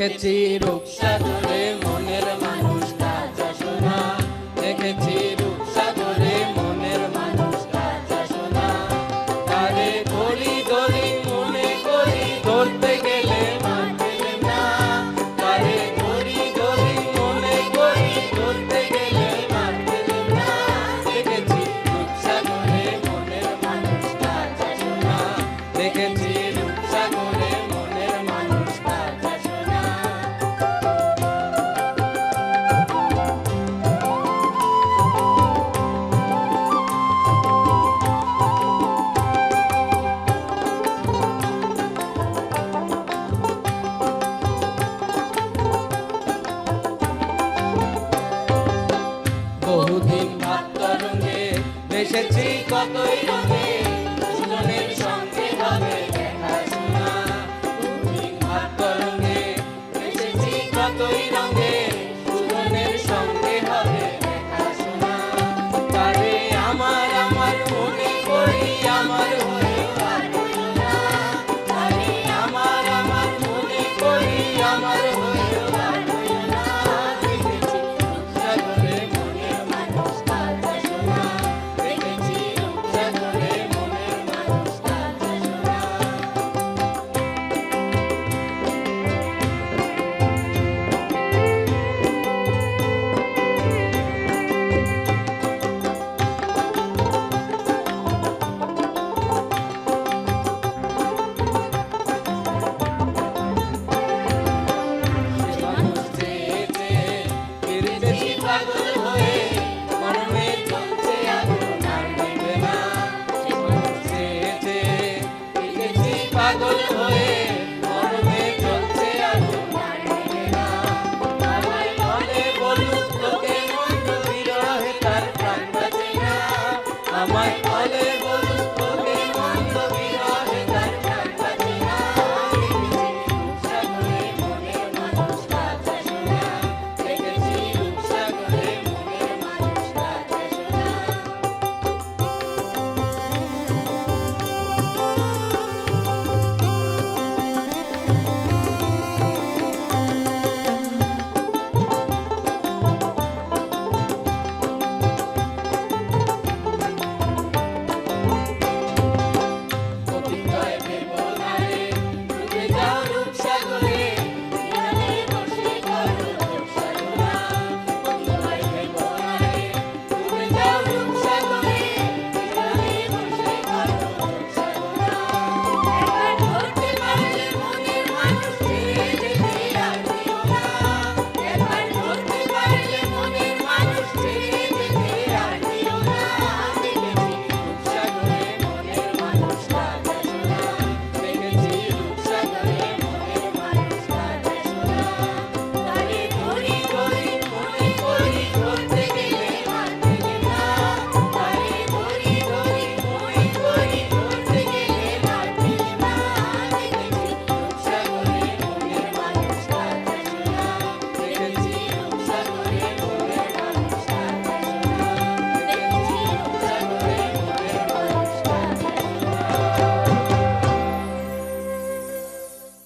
দেখেছি রূপসাগরে মনের মানুষ কাজ দেখেছি। বহুদিন ভাত রঙে দেশেছি কতই রঙে। পাগল হয়ে